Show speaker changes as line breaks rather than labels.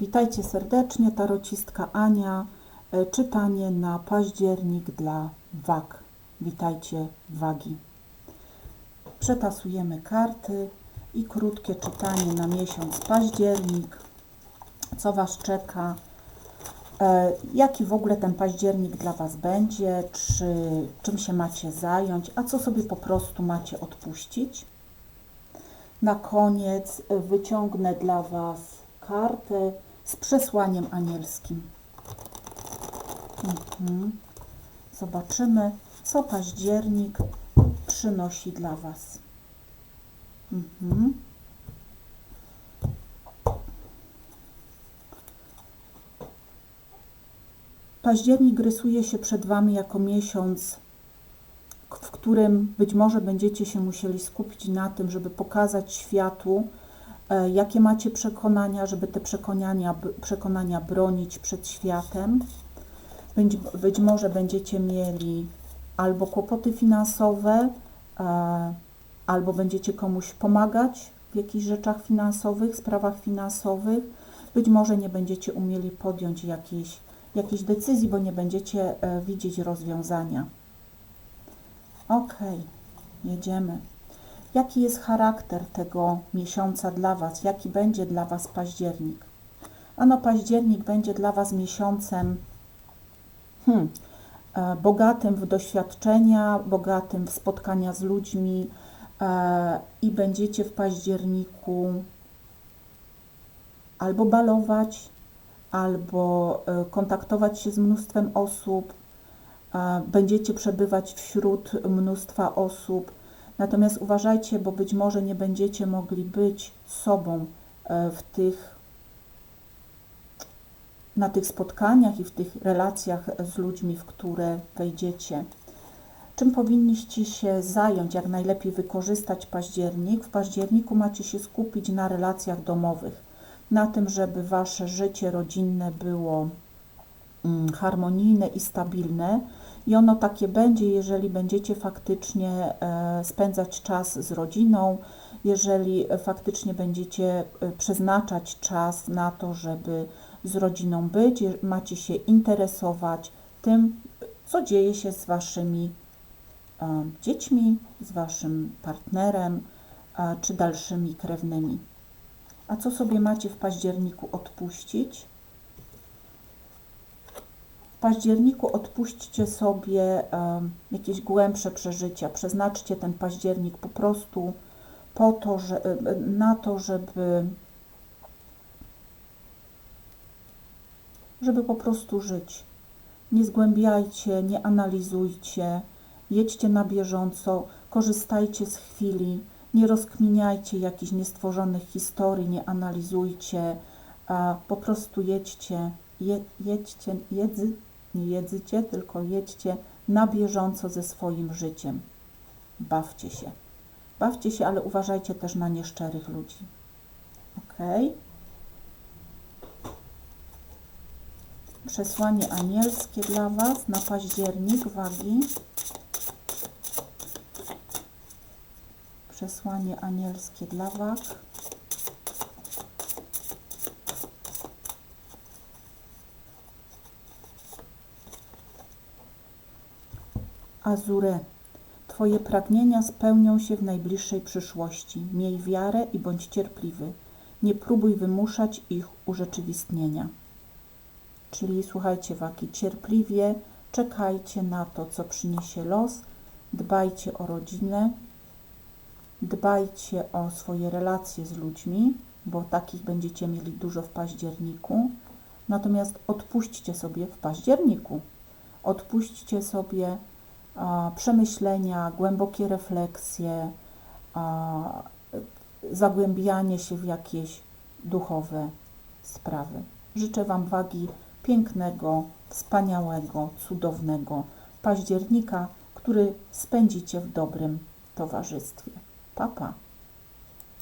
Witajcie serdecznie, tarocistka Ania. E, Czytanie na październik dla wag. Witajcie wagi. Przetasujemy karty i krótkie czytanie na miesiąc październik. Co Was czeka? E, Jaki w ogóle ten październik dla Was będzie? Czy czym się macie zająć? A co sobie po prostu macie odpuścić? Na koniec wyciągnę dla Was kartę z przesłaniem anielskim. Mhm. Zobaczymy, co październik przynosi dla Was. Mhm. Październik rysuje się przed Wami jako miesiąc w którym być może będziecie się musieli skupić na tym, żeby pokazać światu, jakie macie przekonania, żeby te przekonania, przekonania bronić przed światem. Być, być może będziecie mieli albo kłopoty finansowe, e, albo będziecie komuś pomagać w jakichś rzeczach finansowych, sprawach finansowych. Być może nie będziecie umieli podjąć jakiejś, jakiejś decyzji, bo nie będziecie e, widzieć rozwiązania. Ok, jedziemy. Jaki jest charakter tego miesiąca dla Was? Jaki będzie dla Was październik? Ano, październik będzie dla Was miesiącem hmm, e, bogatym w doświadczenia, bogatym w spotkania z ludźmi e, i będziecie w październiku albo balować, albo e, kontaktować się z mnóstwem osób, będziecie przebywać wśród mnóstwa osób. Natomiast uważajcie, bo być może nie będziecie mogli być sobą e, w tych, na tych spotkaniach i w tych relacjach z ludźmi, w które wejdziecie. Czym powinniście się zająć, jak najlepiej wykorzystać październik? W październiku macie się skupić na relacjach domowych, na tym, żeby wasze życie rodzinne było mm, harmonijne i stabilne i ono takie będzie, jeżeli będziecie faktycznie e, spędzać czas z rodziną, jeżeli faktycznie będziecie e, przeznaczać czas na to, żeby z rodziną być, macie się interesować tym, co dzieje się z waszymi e, dziećmi, z waszym partnerem czy dalszymi krewnymi. A co sobie macie w październiku odpuścić? Październiku odpuśćcie sobie jakieś głębsze przeżycia. Przeznaczcie ten październik po prostu po to, że, na to, żeby, żeby po prostu żyć. Nie zgłębiajcie, nie analizujcie, jedźcie na bieżąco, korzystajcie z chwili, nie rozkminiajcie jakichś niestworzonych historii, nie analizujcie, po prostu jedźcie, je, jedźcie, jedzy, nie jedzcie, tylko jedźcie na bieżąco ze swoim życiem. Bawcie się. Bawcie się, ale uważajcie też na nieszczerych ludzi. Ok? Przesłanie anielskie dla Was na październik wagi. Przesłanie anielskie dla Was. Azure. Twoje pragnienia spełnią się w najbliższej przyszłości. Miej wiarę i bądź cierpliwy. Nie próbuj wymuszać ich urzeczywistnienia. Czyli słuchajcie, waki, cierpliwie czekajcie na to, co przyniesie los. Dbajcie o rodzinę, dbajcie o swoje relacje z ludźmi, bo takich będziecie mieli dużo w październiku. Natomiast odpuśćcie sobie w październiku. Odpuśćcie sobie przemyślenia, głębokie refleksje, zagłębianie się w jakieś duchowe sprawy. Życzę Wam wagi pięknego, wspaniałego, cudownego października, który spędzicie w dobrym towarzystwie. Papa. Pa.